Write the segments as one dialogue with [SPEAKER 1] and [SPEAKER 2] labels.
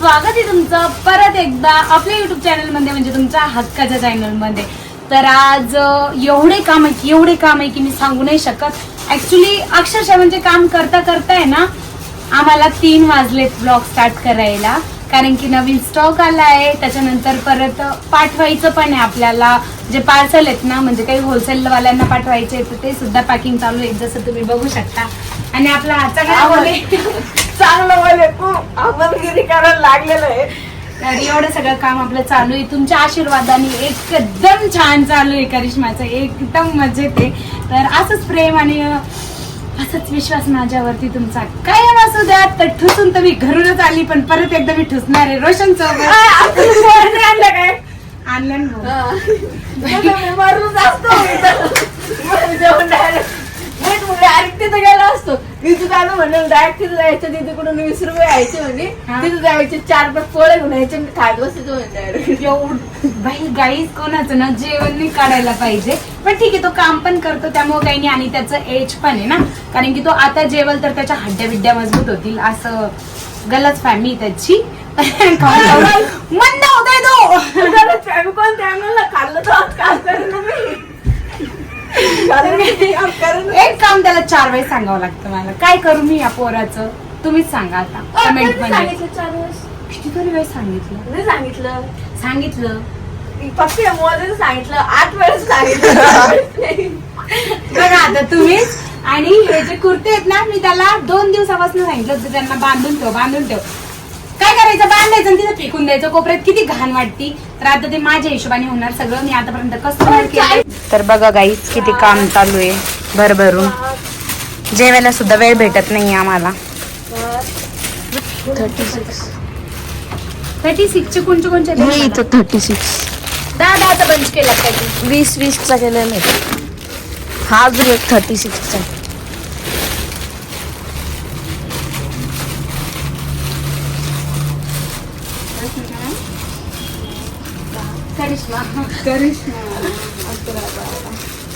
[SPEAKER 1] स्वागत आहे तुमचं परत एकदा आपल्या युट्यूब चॅनलमध्ये म्हणजे तुमच्या हक्काच्या चॅनलमध्ये तर आज एवढे काम आहे की एवढे काम आहे की मी सांगू नाही शकत. ऍक्च्युली अक्षरशः म्हणजे काम करता करता आहे ना आम्हाला तीन वाजलेत ब्लॉग स्टार्ट करायला. कारण की नवीन स्टॉक आला आहे त्याच्यानंतर परत पाठवायचं पण आहे आपल्याला. जे पार्सल आहेत ना म्हणजे काही होलसेल वाल्यांना पाठवायचे तर ते सुद्धा पॅकिंग चालू आहे जसं तुम्ही बघू शकता. आणि आपला काय
[SPEAKER 2] चांगलं करायला लागलेलं आहे.
[SPEAKER 1] तर एवढं सगळं काम आपलं चालू आहे. तुमच्या आशीर्वादाने एकदम छान चालू आहे करिश्माचं. एकदम मजेत आहे. तर असंच प्रेम आणि असंच विश्वास माझ्यावरती तुमचा. कायम असू द्या तर ठुसून तर मी घरूनच आली पण परत एकदा मी ठुसणार आहे रोशन
[SPEAKER 2] आणलं काय?
[SPEAKER 1] आणलं.
[SPEAKER 2] मी मरून डायरेक्ट म्हणजे तिथं गेला असतो. तिथं चालू म्हणलं डायरेक्ट तिथं जायचं. तिकडून वीस रुपये यायचे म्हणजे. तिथं जायचे चार पाच पोळे घेऊन यायचे आणि खात बसायचं म्हणजे
[SPEAKER 1] एवढं. बाई कोणाचं ना जेवण नाही काढायला पाहिजे. पण ठीक आहे तो काम पण करतो. त्यामुळे काही नाही. आणि त्याचं एज पण आहे ना. कारण की तो आता जेवल तर त्याच्या हड्ड्या बिड्ड्या मजबूत होतील. असं गलत फॅमिली त्याची. मंद होताय तो
[SPEAKER 2] कोण त्याला खाल्लं तर आज काम करेन ना मी कारण मी काम करेन ना.
[SPEAKER 1] एक काम त्याला चार वेळेस सांगावं लागतं मला. काय करू मी या पोराचं? तुम्हीच सांगा आता. कमेंटमध्ये.
[SPEAKER 2] सांगितलं चार वेळेस.
[SPEAKER 1] कितीतरी वेळेस सांगितलं?
[SPEAKER 2] मी सांगितलं.
[SPEAKER 1] सांगितलं.
[SPEAKER 2] फक्त सांगितलं. आठ वेळेस सांगितलं.
[SPEAKER 1] बघा आता तुम्हीच. आणि हे जे कुर्ते आहेत ना मी त्याला दोन दिवसापासून सांगितलं होतं. त्यांना बांधून ठेव बांधून ठेव. काय करायचं? बांधायचं आणि तिथं फेकून द्यायचं. कोपऱ्यात किती घाण वाटती. तर आता ते माझ्या हिशोबाने होणार सगळं. मी आतापर्यंत कस्टमर केलं तर बघा गाईच किती काम चालू आहे. भरभरून. जेवायला सुद्धा वेळ भेटत नाही आम्हाला.
[SPEAKER 3] थर्टी सिक्स
[SPEAKER 1] थर्टी सिक्सचे कोणचे कोणचे
[SPEAKER 3] मी इथं थर्टी सिक्स
[SPEAKER 1] दहा दहाचा बंच केला
[SPEAKER 3] वीस वीसचा केलेला आहे. हा जो एक थर्टी सिक्सचा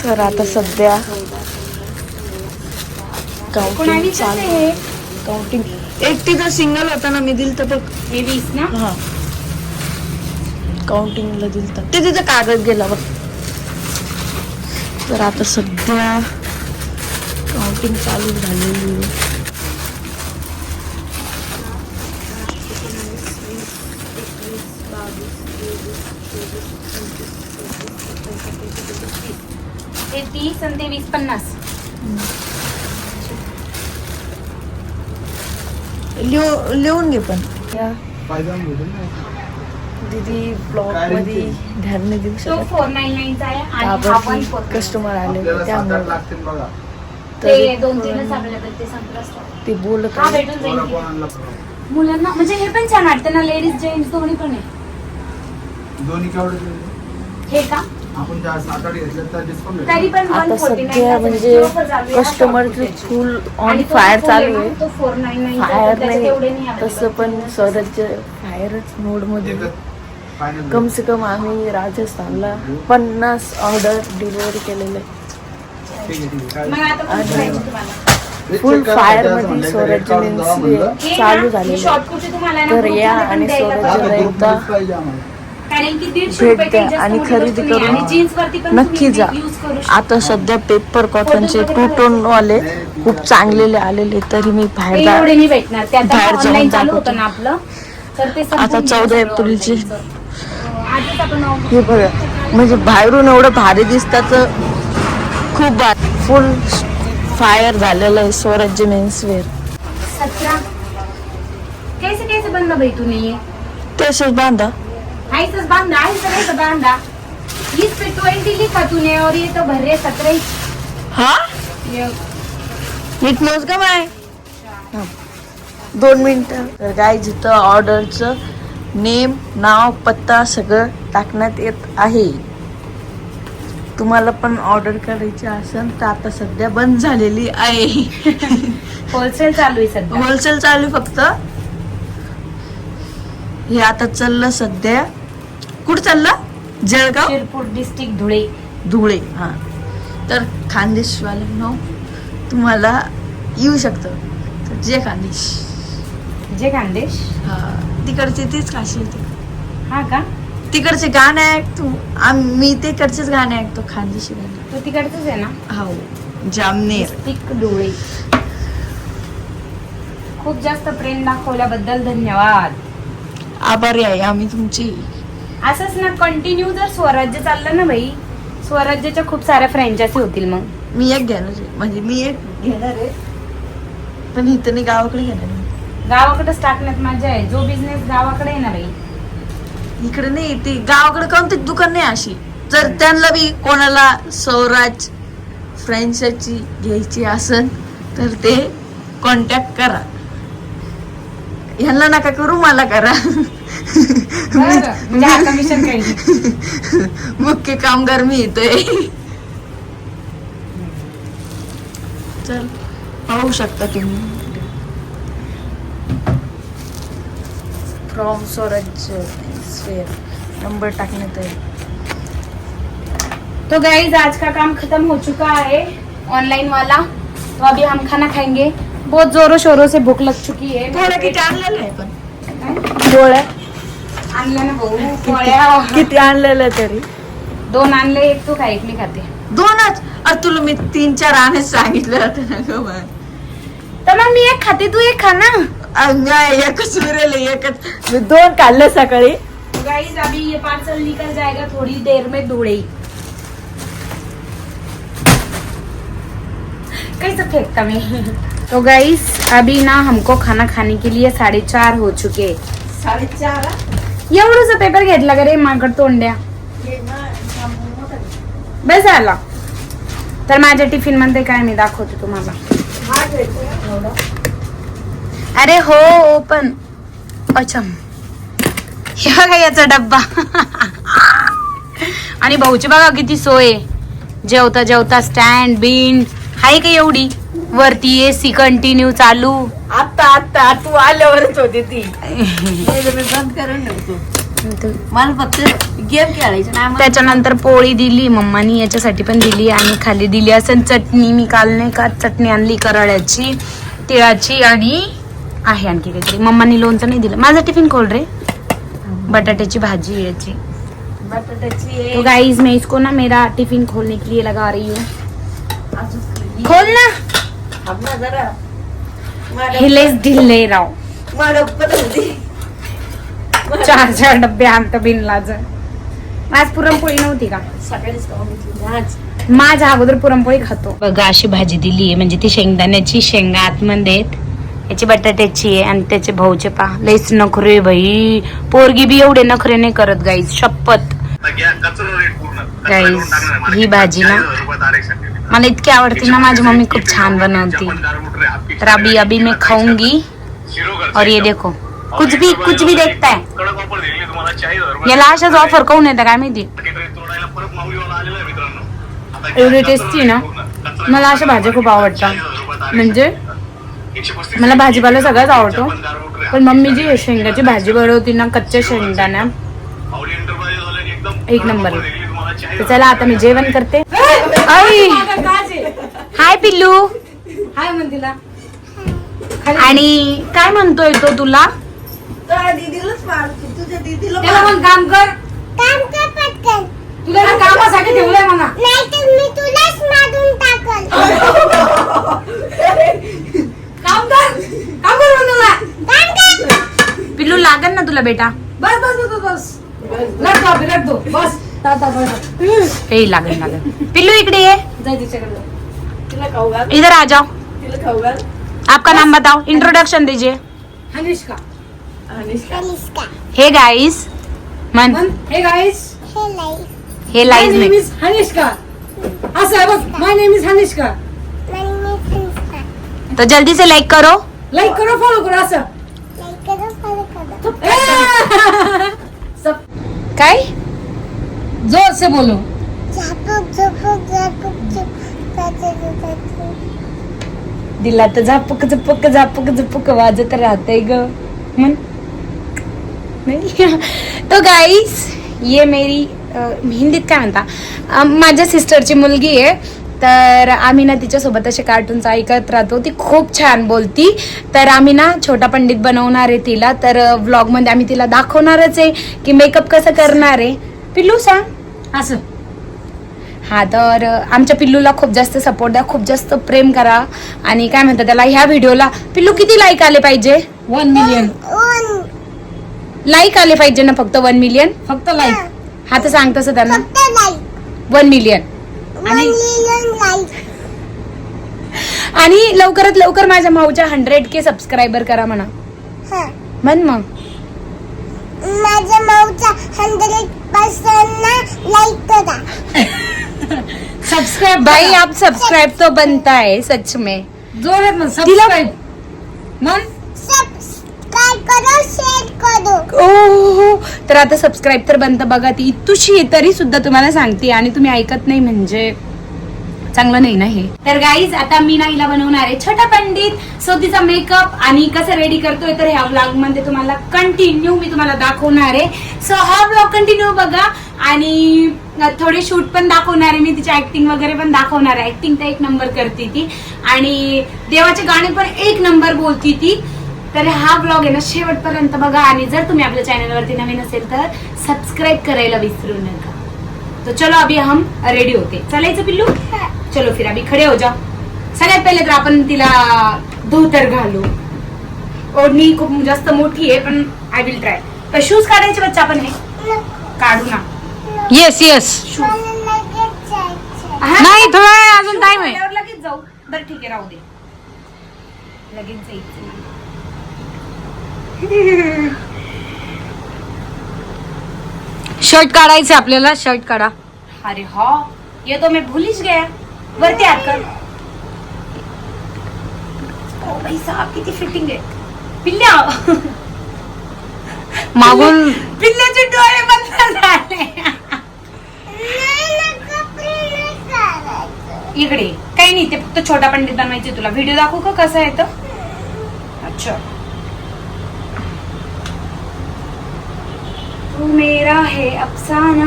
[SPEAKER 3] तर आता सध्या काउंटिंग चालू.
[SPEAKER 1] आहे
[SPEAKER 3] काउंटिंग एक तिथं सिंगल होता ना मी दिल तर बघ.
[SPEAKER 1] हे वीस ना?
[SPEAKER 3] हा. काउंटिंगला दिल तर ते तिथं कागद गेला बघ. तर आता सध्या काउंटिंग चालू झालेली आहे.
[SPEAKER 1] हे तीस आणि ते वीस पन्नास.
[SPEAKER 3] लिहू लिहून घे पण. या. दीदी ब्लॉगमध्ये ध्यान नाही देऊ
[SPEAKER 1] तो
[SPEAKER 3] शकत.
[SPEAKER 1] फोर नाईन नाईनचा आहे आणि हा पण
[SPEAKER 3] त्यावरती
[SPEAKER 1] फोर
[SPEAKER 3] कस्टमर आले त्यामुळे.
[SPEAKER 1] ते दोन तीनच अवेलेबल ते संपलं stock.
[SPEAKER 3] ते बोलत
[SPEAKER 1] हा
[SPEAKER 3] आहे.
[SPEAKER 1] भेटून जाईल मुलांना म्हणजे हे पण छान वाटतं ना लेडीज जेंट्स दोन्ही पण आहे.
[SPEAKER 4] दोन्ही केवढे
[SPEAKER 1] हे का?
[SPEAKER 4] आपण ज्या सात आठ घेतल्या तर डिस्काउंट
[SPEAKER 1] तरी पण
[SPEAKER 3] आता
[SPEAKER 1] 149
[SPEAKER 3] सध्या म्हणजे कस्टमरचे. फुल ऑन फायर चालू आहे.
[SPEAKER 1] तो 499 चा,
[SPEAKER 3] फायर
[SPEAKER 1] नाही.
[SPEAKER 3] तसं पण स्वतःच्या फायरच मोडमध्ये
[SPEAKER 4] फायनल
[SPEAKER 3] कम से कम आम्ही राजस्थानला पन्नास ऑर्डर डिलिव्हरी केलेले. आणि- फुल फायरमध्ये स्वराज्य चालू
[SPEAKER 1] ना
[SPEAKER 3] तर या आणि
[SPEAKER 1] द्यायला
[SPEAKER 3] स्वराज्य
[SPEAKER 1] पाहिजे.
[SPEAKER 3] एकदा
[SPEAKER 1] कारण की दीडशे
[SPEAKER 3] भेट
[SPEAKER 1] रुपये
[SPEAKER 3] द्या आणि खरेदी करून नक्की जा. आता सध्या पेपर कॉटनचे टू टोन वाले खूप चांगलेले आलेले तरी मी बाहेर जा-
[SPEAKER 1] एवढे नाही भेटणार. ते आता
[SPEAKER 3] बाहेर जाऊन
[SPEAKER 1] ऑनलाईन चालू
[SPEAKER 3] दाखवतो.
[SPEAKER 1] होतं ना आपलं. तर ते
[SPEAKER 3] आता
[SPEAKER 1] संपून
[SPEAKER 3] 14
[SPEAKER 1] गेलं सगळं
[SPEAKER 3] एप्रिलची.
[SPEAKER 1] online चं. आपण
[SPEAKER 3] हे बघा म्हणजे बाहेरून एवढं भारी दिसतात खूप फुल फायर झालेलं आहे स्वराज्य मेन्सवेअर
[SPEAKER 1] सत्रह कैसे कैसे बंदा भाई तूने ये
[SPEAKER 3] तसेच बांधा.
[SPEAKER 1] ऐसा बांधा ऐसा नहीं तो बांधा इस पे ट्वेंटी लिखा तूने और ये तो भर रहे सत्रह.
[SPEAKER 3] हा?
[SPEAKER 1] ये
[SPEAKER 3] नीट मोज का माय दोन मिनिटं. तर काय जिथं ऑर्डरचं नेम नाव पत्ता सगळं टाकण्यात येत आहे. तुम्हाला पण ऑर्डर करायची असेल तर आता सध्या बंद झालेली आहे.
[SPEAKER 1] होलसेल चालू आहे सध्या.
[SPEAKER 3] होलसेल चालू आहे फक्त. हे आता चाललं सध्या. कुठं चाललं? जळगाव?
[SPEAKER 1] शिरपूर डिस्ट्रिक्ट धुळे.
[SPEAKER 3] धुळे हा. तर खानदेशवाल्यांनो तुम्हाला येऊ शकतं. तर जे खानदेश.
[SPEAKER 1] जे खानदेश.
[SPEAKER 3] हा तिकडचे तेच खाशी येते
[SPEAKER 1] हा का?
[SPEAKER 3] तिकडचे गाणे ऐकतो. आम- मी तिकडचेच गाणे ऐकतो खानदेशी गाणे.
[SPEAKER 1] तू तिकडचंच आहे ना?
[SPEAKER 3] हो जामनेर.
[SPEAKER 1] तिक डोळे खूप जास्त प्रेम दाखवल्याबद्दल धन्यवाद.
[SPEAKER 3] आभारी आहे आम्ही तुमची
[SPEAKER 1] असंच ना कंटिन्यू जर स्वराज्य चाललं ना भाई स्वराज्याच्या खूप साऱ्या फ्रँचायसी होतील मग.
[SPEAKER 3] मी एक घेणार आहे. म्हणजे मी एक घेणार आहे. पण इथं नाही गावाकडे घेणार आहे.
[SPEAKER 1] गावाकडेच टाकण्यात मजा आहे. जो बिझनेस गावाकडे आहे ना भाई
[SPEAKER 3] इकडे नाही ते गावाकडे कोणते दुकान नाही अशी. जर त्यांना बी कोणाला स्वराज फ्रँचायची घ्यायची असेल तर ते कॉन्टॅक्ट करा. ह्यांना नका करू मला करा.
[SPEAKER 1] म्हणजे कमिशन काही
[SPEAKER 3] मुख्य कामगार मी येतोय चल पाहू शकता तुम्ही. फ्रॉम स्वराज नंबर टाकण्यात आहे
[SPEAKER 1] तो. गाइज आज का काम खत्म हो चुका है ऑनलाइन वाला. तो अभी हम खाना खाएंगे. बहुत जोरों शोरों से भूख लग चुकी है।
[SPEAKER 3] थोडं किती आणलेलं आहे पण.
[SPEAKER 1] पोळ्या आणल्या ना भाऊ पोळ्या
[SPEAKER 3] किती आणलेलं तरी?
[SPEAKER 1] दोन आणले एक तू खा एक मी खाते.
[SPEAKER 3] दोनच? अरे तुला मी तीन चार आणायच सांगितलं होतं ना गं.
[SPEAKER 1] तर मग मी एक खाते तू एक खा ना.
[SPEAKER 3] नाही, एकच उरेल एकच. मी दोन काढले सकाळी.
[SPEAKER 1] गाइस अभी ये पार्सल निकल जाएगा थोड़ी देर में धुड़े. कैसे फेंकता मैं? तो गाइस अभी ना हमको खाना खाने के लिए साढ़े चार हो चुके।
[SPEAKER 3] साडेचार
[SPEAKER 1] एवढंच पेपर घेतला का रे माकड तोंड्या? बस झाला तर माझ्या टिफिनमध्ये काय मी दाखवते तुम्हाला. अरे हो पण. अच्छा. हे बघा याचा डब्बा. आणि भाऊची बघा किती सोय. आहे. जेवता जेवता स्टँड बिंड हाय का एवढी? वरती एसी कंटिन्यू चालू.
[SPEAKER 3] आता आता तू आल्यावरच होती ती. मी बंद करून ठेवतो. मला फक्त गेम खेळायचं
[SPEAKER 1] त्याच्यानंतर पोळी दिली मम्मानी याच्यासाठी पण दिली आणि खाली दिली असं चटणी. मी काल नाही का चटणी आणली कराळ्याची तिळाची आणि आहे आणखी काहीतरी. मम्मानी लोणचं नाही दिलं. माझा टिफिन खोल रे. बटाट्याची भाजी आहे याची.
[SPEAKER 3] बटाट्याची
[SPEAKER 1] तो गाइस मैं इसको ना मेरा टिफिन खोलने के लिए लगा रही हूँ. खोल ना. ढिल्ले राव. चार चार डब्बे आणतं बिनलाज. आज पुरणपोळी नव्हती का?
[SPEAKER 3] सकाळीच
[SPEAKER 1] माझ्या अगोदर पुरणपोळी खातो. बघा अशी भाजी दिली आहे म्हणजे ती शेंगदाण्याची शेंगा आतमध्ये आहेत. याची बटाट्याची आहे आणि त्याचे भाऊचे पा. लईच नखरे बाई. पोरगी बी एवढे नखरे नाही करत गाईज शपथ. Guys, ही भाजी ना मला इतकी आवडते ना माझी मम्मी खूप छान बनवती. तर अभी अभी मैं खाऊंगी. और ये देखो कुछ भी कुछ भी देखता है. याला अशाच ऑफर काऊन येतं काय माहिती? एवढी टेस्टी ना. मला अशा भाज्या खूप आवडतात. म्हणजे? मला भाजीपाला सगळ्याच आवडतो. पण मम्मी जी शेंगाची भाजी बनवती ना कच्च्या शेंगदाण्या. एक नंबर चला आता मी जेवण करते. हाय पिल्लू.
[SPEAKER 2] हाय म्हणतीला
[SPEAKER 1] आणि काय म्हणतोय तो तुला?
[SPEAKER 3] तुझ्या
[SPEAKER 2] मग काम कर
[SPEAKER 5] काम कर. पटकन
[SPEAKER 2] तुला ना कामासाठी ठेवलंय म्हणा.
[SPEAKER 5] नाही तर मी तुलाच मारून टाकल
[SPEAKER 2] काम कर. काम कर म्हणून.
[SPEAKER 5] काम कर.
[SPEAKER 1] पिल्लू लागल ना तुला बेटा.
[SPEAKER 2] बस बस बस बस. रख दो अभी, रख दो। बस।
[SPEAKER 1] हे पिल्लू इकडे ये।
[SPEAKER 2] जाय तिच्याकडे
[SPEAKER 3] तिला खाऊ घाल.
[SPEAKER 1] इधर आ जाओ।
[SPEAKER 3] तिला खाऊ घाल.
[SPEAKER 1] आपका नाम बताओ। इंट्रोडक्शन दीजिए।
[SPEAKER 2] हनिष्का।
[SPEAKER 1] हे गाइस मन
[SPEAKER 2] हे गाईस
[SPEAKER 5] हे
[SPEAKER 1] हे लाईज
[SPEAKER 2] नेम
[SPEAKER 1] में
[SPEAKER 2] इज हनिष्का। असं आहे बघ. My name is Hanishka.
[SPEAKER 1] तो जल्दी से लाइक करो।
[SPEAKER 2] लाईक करो फॉलो करो असं.
[SPEAKER 5] लाईक करा फॉलो करा.
[SPEAKER 1] काय?
[SPEAKER 2] जोर से बोलो
[SPEAKER 1] दिला तर झापक झपक झापक झपक वाजत राहते ग. मन नाही. तो गाईस ये मेरी अ, हिंदीत काय म्हणता? माझ्या सिस्टरची मुलगी आहे. तर आम्ही ना तिच्यासोबत असे कार्टून्स ऐकत राहतो. ती खूप छान बोलती. तर आम्ही ना छोटा पंडित बनवणार आहे तिला. तर व्लॉगमध्ये आम्ही तिला दाखवणारच आहे की मेकअप कसं करणार आहे. पिल्लू सांग.
[SPEAKER 2] असं.
[SPEAKER 1] हा तर आमच्या पिल्लूला खूप जास्त सपोर्ट द्या. खूप जास्त प्रेम करा. आणि काय म्हणतात त्याला ह्या व्हिडिओला पिल्लू किती लाईक आले पाहिजे?
[SPEAKER 2] वन मिलियन
[SPEAKER 1] लाईक आले पाहिजे ना फक्त वन मिलियन
[SPEAKER 2] फक्त लाईक
[SPEAKER 1] हा तर सांग तसं त्यांना.
[SPEAKER 5] फक्त लाईक
[SPEAKER 1] वन मिलियन आणि लवकरात लवकर माझ्या भाऊच्या हंड्रेड के सबस्क्रायबर करा म्हणा.
[SPEAKER 5] हा.
[SPEAKER 1] म्हण मग.
[SPEAKER 5] माझ्या माऊचा हंड्रेड पर्सेंट लाईक करा.
[SPEAKER 2] सबस्क्राईब
[SPEAKER 1] भाई आप सब्सक्राइब तो बनता है सच में.
[SPEAKER 2] ना सबस्क्राईब मन
[SPEAKER 5] सबस्क्राईब करो शेअर करो.
[SPEAKER 1] ओ तर आता सबस्क्राईब तर बनतं बघा. ती इतुशी तरी सुद्धा तुम्हाला सांगते आणि तुम्ही ऐकत नाही म्हणजे चांगलं नाही ना हे. तर गाईज आता मी ना हिला बनवणार आहे छोटा पंडित सो तिचा मेकअप आणि कसं रेडी करतोय तर ह्या व्लॉगमध्ये तुम्हाला कंटिन्यू मी तुम्हाला दाखवणार आहे. सो हा व्लॉग कंटिन्यू बघा आणि थोडे शूट पण दाखवणार आहे. मी तिची ऍक्टिंग वगैरे पण दाखवणार आहे. ऍक्टिंग तर एक नंबर करते ती. आणि देवाचे गाणे पण एक नंबर बोलती ती. तर हा ब्लॉग आहे ना शेवटपर्यंत बघा. आणि जर तुम्ही आपल्या चॅनलवरती नवीन असेल तर सबस्क्राईब करायला विसरू नका. तो चलो अभी हम रेडी होते. चालायचं पिल्लू? चलो फिर अभी खडे हो जाओ सगळ्यात पहिले तर आपण तिला धोतर घालू. ओढणी खूप जास्त मोठी आहे पण आय विल ट्राय तर शूज काढायचे बच्चा आपण हे? काढू ना.
[SPEAKER 2] येस येस
[SPEAKER 1] हा?
[SPEAKER 2] नाही थोडा अजून टाइम आहे.
[SPEAKER 1] लगेच जाऊ. बरं ठीक आहे राहू दे. लगेच जायचं.
[SPEAKER 2] शर्ट काढायचं आपल्याला शर्ट काढा.
[SPEAKER 1] अरे हा ये तो मैं भूल ही गया. वरती हात कर. ओ भाई साहब किती फिटिंग आहे. पिल्ल्या.
[SPEAKER 2] मागून
[SPEAKER 1] पिल्ल्याचे डोळे बंद झाले. इकडे काही नाही ते फक्त छोटा पंडित बनवायचे तुला. व्हिडिओ दाखवू का कसं तर अच्छा. तू मेरा है अफसाना.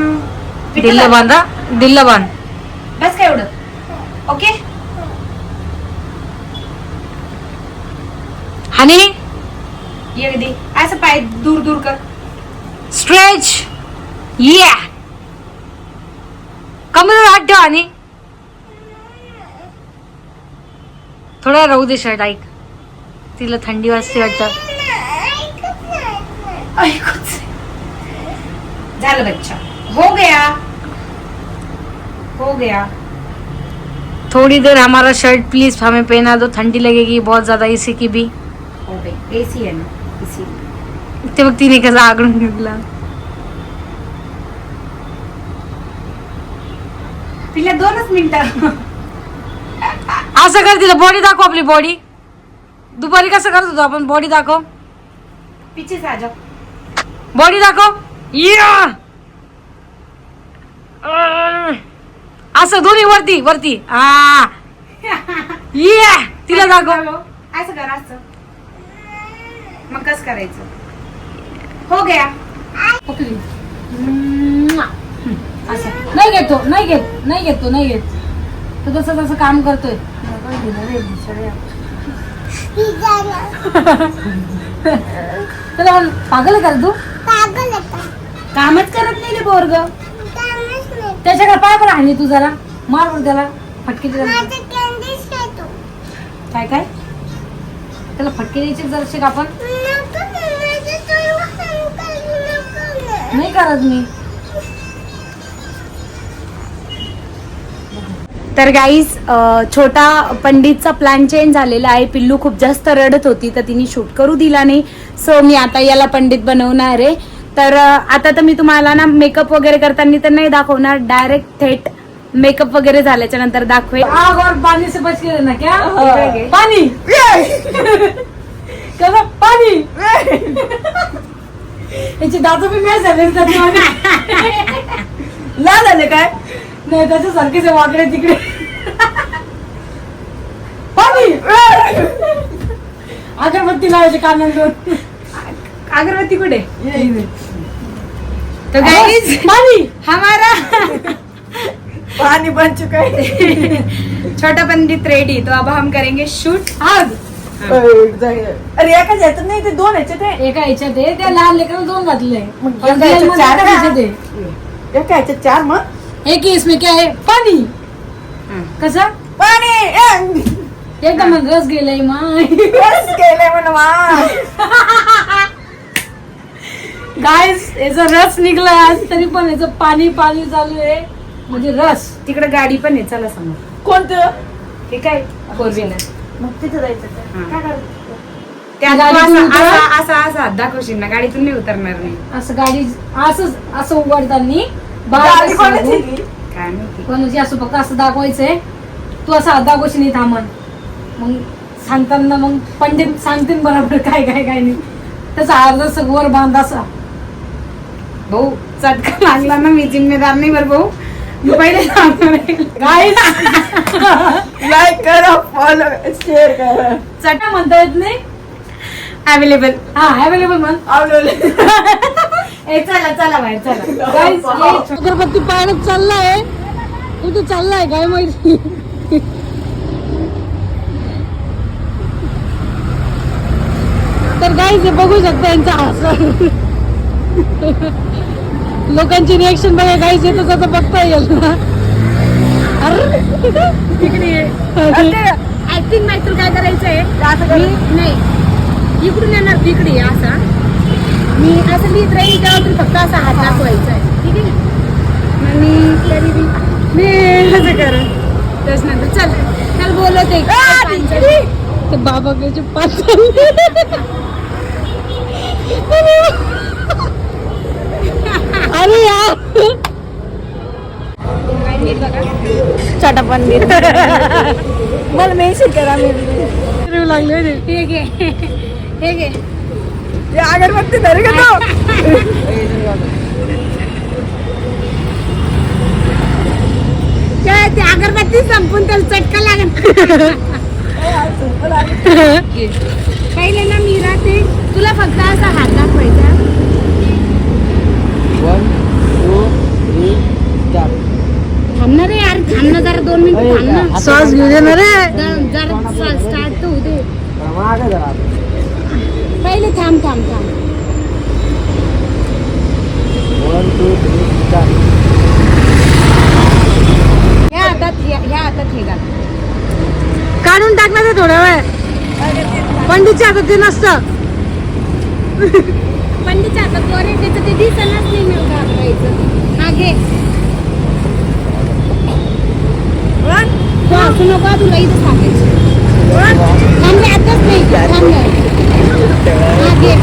[SPEAKER 2] दिल्ल बांधा दिल्ल बांध
[SPEAKER 1] बस काय एवढं? ओके?
[SPEAKER 2] आणि
[SPEAKER 1] ये दे. असं पाय दूर दूर कर.
[SPEAKER 2] स्ट्रेच. या. कमर हात ठेव आणि थोडा राहू दे शर्ट ऐक. तिला थंडी वाजते वाटतं.
[SPEAKER 5] ऐकत
[SPEAKER 1] ऐकूच झालं बच्चा। हो गया। हो गया।
[SPEAKER 2] थोड़ी देर हमारा शर्ट प्लीज़ हमें पहना दो ठंडी लगेगी बहुत ज़्यादा इसी की भी।
[SPEAKER 1] हो गई। एसी है ना? इसी
[SPEAKER 2] ते बघ तिने कसा आगळून घेतला
[SPEAKER 1] तिला दोनच मिनिटं।
[SPEAKER 2] असं कर तिला बॉडी दाखव आपली बॉडी दुपारी कसं करत होतो आपण बॉडी दाखव
[SPEAKER 1] पीछे से आ जाओ।
[SPEAKER 2] बॉडी दाखव. असं दोन्ही वरती वरती. हा या! तिला दाखव.
[SPEAKER 1] असं कर असं. मग कसं करायचं? हो गया.
[SPEAKER 2] असं. नाही घेतो नाही घेत नाही घेतो नाही घेत. तो तसं तसं काम करतोय. पागल कर तू?
[SPEAKER 5] पागल आता
[SPEAKER 1] कामच करत नाही रे बोरग
[SPEAKER 2] त्याच्याकडे पाय पण आणली तू जरा. मार बरं त्याला. फटके काय काय? त्याला फटके द्यायचे जरा शिक आपण. नाही करत मी.
[SPEAKER 1] तर गाईज छोटा पंडितचा प्लॅन चेंज झालेला आहे. पिल्लू खूप जास्त रडत होती तर तिने शूट करू दिला नाही. सो मी आता याला पंडित बनवणार आहे. तर आता तर मी तुम्हाला ना मेकअप वगैरे करताना तर नाही दाखवणार. डायरेक्ट थेट मेकअप वगैरे झाल्याच्यानंतर दाखवेल
[SPEAKER 2] आग और पानी से बच के रहना क्या?
[SPEAKER 1] हाँ।
[SPEAKER 2] पानी कसं? पाणी. याची दात बी मॅच झाले ला झाले काय? नाही त्याच्या सारखेच आहे वाकडे तिकडे. पाणी. अगरबत्ती लावायचे कानांवर.
[SPEAKER 1] अगरबत्ती कुठे? तर गाईज
[SPEAKER 2] पाणी!
[SPEAKER 1] हमारा
[SPEAKER 3] पाणी बन चुका है
[SPEAKER 1] छोटा पंडित रेडी तो अब हम करेंगे शूट आग
[SPEAKER 3] अरे एका ह्याच्यात नाही ते दोन ह्याच्यात आहे.
[SPEAKER 1] एका ह्याच्यात आहे त्या लहान लेकराला दोन घातले
[SPEAKER 3] एका ह्याच्यात चार का? एका ह्याच्यात चार मग?
[SPEAKER 1] एक ही इसमें क्या है. पानी कसा?
[SPEAKER 3] पाणी! ए,
[SPEAKER 1] एकदम रस गेलाय माय.
[SPEAKER 3] बस केलंय म्हण मा.
[SPEAKER 1] गायस याचा रस निघलाय आज तरी पण याचं पाणी पाणी चालू आहे. म्हणजे रस. तिकडे गाडी पण आहे चला समोर.
[SPEAKER 3] कोणतं?
[SPEAKER 1] हे काय फोर व्हीलर
[SPEAKER 3] मग तिथे जायचं का? काय करायचं?
[SPEAKER 1] त्या
[SPEAKER 3] गाडीतून
[SPEAKER 1] असा
[SPEAKER 3] उतरा.
[SPEAKER 1] असा- असा असा हात दाखवशील ना गाडीतून नाही उतरणार नाही असं गाडी असं असं उघडताना
[SPEAKER 3] गाडी कोणाची?
[SPEAKER 1] काय माहिती. कोणाची असं फक्त असं दाखवायचंय. तू असं हात दाखवशील नाही थांबन मग सांगताना मग पंडित सांगतील बरोबर काय काय काय नाही. त्याचा अर्धा असं वर बांध असा. भाऊ चटका लागला ना मी जिम्मेदार नाही बरं भाऊ. मी पहिले
[SPEAKER 3] लाईक करा फॉलो शेअर करा.
[SPEAKER 1] चटा म्हणता येत नाही? अवेलेबल हा अवेलेबल
[SPEAKER 3] आवडले
[SPEAKER 1] ए चला चला बाहेर चला. अगरबत्ती पाळत चाललाय. कुठे चाललाय काय माहिती? तर गाईज बघू शकता यांचा हस लोकांची रिएक्शन बघा गाईज येतं आता बघता येईल ना. ऍक्टिंग नाही तर काय करायचंय? नाही. इकडून येणार तिकडे ये असा. मी असं लिहित राहील तेव्हा तू फक्त असा हात दाखवायचा आहे. ठीक आहे आणि मी असं कर चल. चल बोलवते ते बाबाकडचे पाच अरे यार.
[SPEAKER 3] चटापण मला मेन्शन करा मी.
[SPEAKER 1] लागले ठीक आहे ठीक आहे
[SPEAKER 3] हे अगरबत्ती धर का तो?
[SPEAKER 1] काय ते अगरबत्ती संपून त्याला चटका लागेल. पहिले ना मी राहते तुला फक्त असा हात दाखवायचा. थांबणार यार थांबणं जरा दोन मिनिट थांबणं.
[SPEAKER 2] श्वास घेऊ दे ना रे
[SPEAKER 1] जरा स्टार्ट तर होऊ दे. पहिले थांब थांब थांब. ह्या हातात ह्या ह्या हातात हे घाल.
[SPEAKER 2] काढून टाकणार ते थोड्या वेळ. पंडितच्या हातात ते नसतं.
[SPEAKER 1] पंडितच्या हातात वर आहे, त्याचं ते दिसणच नाही हा घे असू नको तुला इथं सांगायचं थांबले आताच नाही. थांबलं. हा घे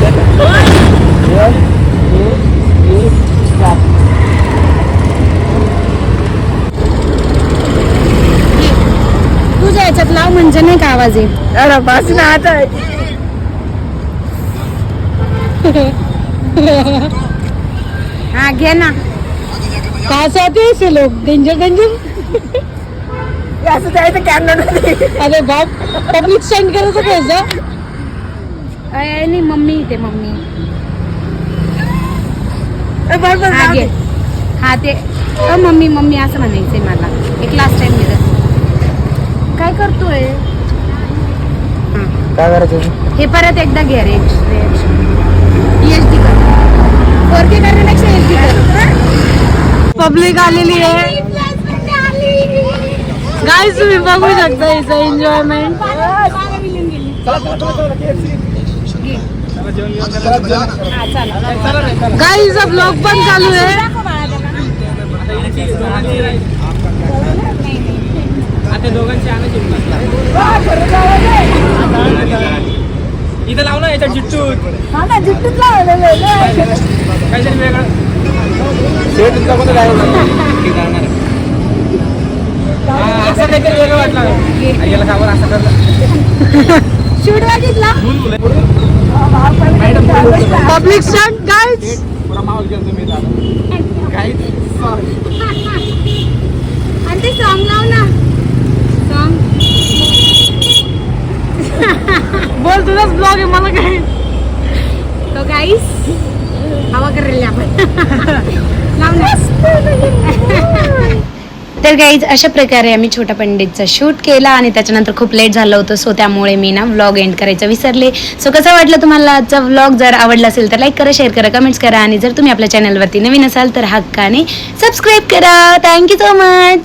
[SPEAKER 1] तुझ्या याच्यात लाव म्हणजे नाही का आवाज येईल
[SPEAKER 3] अरे बस ना आता.
[SPEAKER 1] हा घे ना.
[SPEAKER 2] काय चाहते ऐसे लोग डेंजर डेंजर
[SPEAKER 3] असं जायचं कॅमेरा
[SPEAKER 2] अरे बाप पब्लिक स्टँड करायचं
[SPEAKER 1] अय, नाही मम्मी इथे मम्मी.
[SPEAKER 3] बरोबर
[SPEAKER 1] हा घे हा ते अ मम्मी मम्मी असं म्हणायचंय मला. एक लास्ट टाइम दिलं काय करतोय?
[SPEAKER 6] काय करायचं
[SPEAKER 1] हे परत एकदा घे रे एच डी कर. फोर के करण्यापेक्षा एच डी कर.
[SPEAKER 2] पब्लिक आलेली आहे. गाईज तुम्ही बघू शकता इथं एन्जॉयमेंट गाईचा ब्लॉग पण चालू आहे.
[SPEAKER 7] इथं लाव ना याच्यात जिट्टूत.
[SPEAKER 3] हा ना जिट्टूच लावलेलं.
[SPEAKER 7] काहीतरी वेगळं.
[SPEAKER 6] शेट तुमचा कोणता
[SPEAKER 7] हा, असं काहीतरी वेगळं वाटलं. याला खावर असं करलं.
[SPEAKER 1] शूट बघितला?
[SPEAKER 2] पब्लिक स्टंट
[SPEAKER 1] आणि ते सॉंग लाव ना. सॉंग
[SPEAKER 2] बोल तुझाच ब्लॉग आहे मला काय?
[SPEAKER 1] तो गाईस हवा करेल आपण तर गाईज अशा प्रकारे आम्ही छोटा पंडितचा शूट केला आणि त्याच्यानंतर खूप लेट झालं होतं सो त्यामुळे मी ना व्लॉग एंड करायचं विसरले. सो कसं वाटलं तुम्हाला आजचा व्लॉग जर आवडला असेल तर लाईक करा शेअर करा कमेंट्स करा. आणि जर तुम्ही आपल्या चॅनलवरती नवीन असाल तर हक्काने सबस्क्राईब करा. Thank you so much